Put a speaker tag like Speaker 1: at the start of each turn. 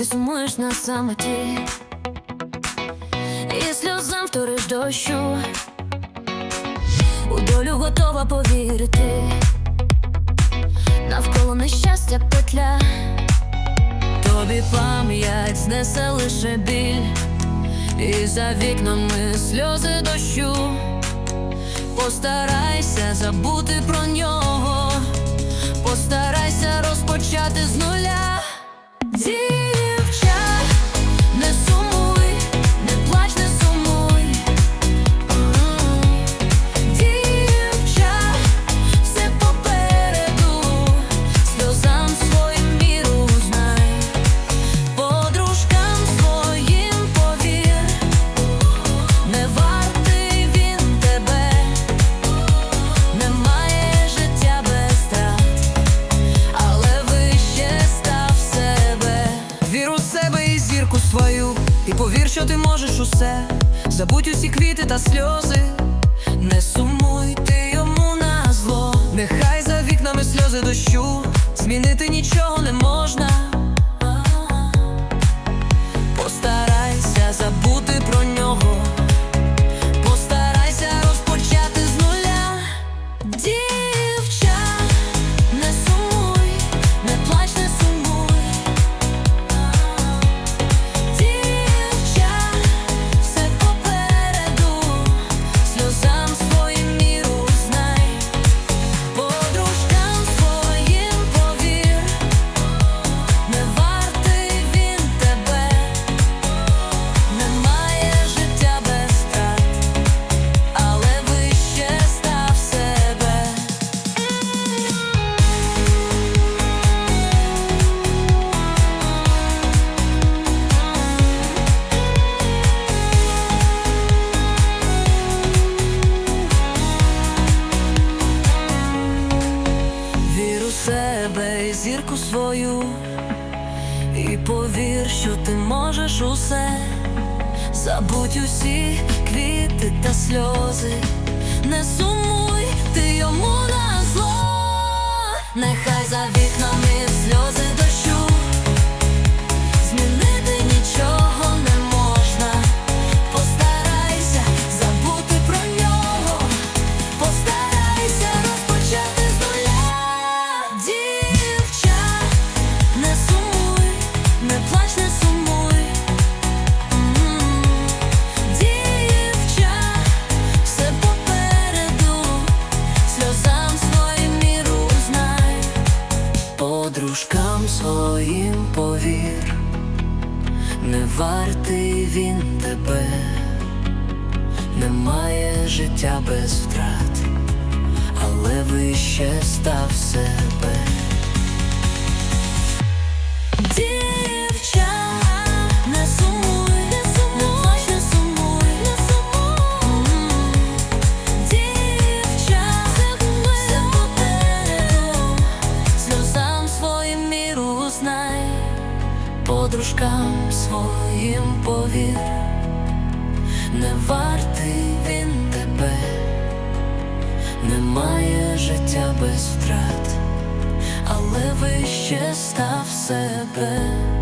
Speaker 1: ти сумуєш на самоті, і сльозам вториш дощу, у долю готова повірити, навколо нещастя петля, тобі пам'ять знесе лише біль, і за вікнами сльози дощу. Постарайся забути про нього, постарайся розпочати з нуля. Повір,
Speaker 2: що ти можеш усе. Забудь усі квіти та сльози, не сумуй ти йому на зло. Нехай за вікнами сльози дощу, змінити нічого не можна. Постарайся зірку свою, і повір, що ти можеш усе. Забудь усі квіти та сльози,
Speaker 1: Не сумуй, ти йому на зло,
Speaker 2: вартий він тебе, немає життя без втрат, але вище став себе. Подружкам своїм повір, не вартий він тебе, немає життя без втрат, але вище став себе.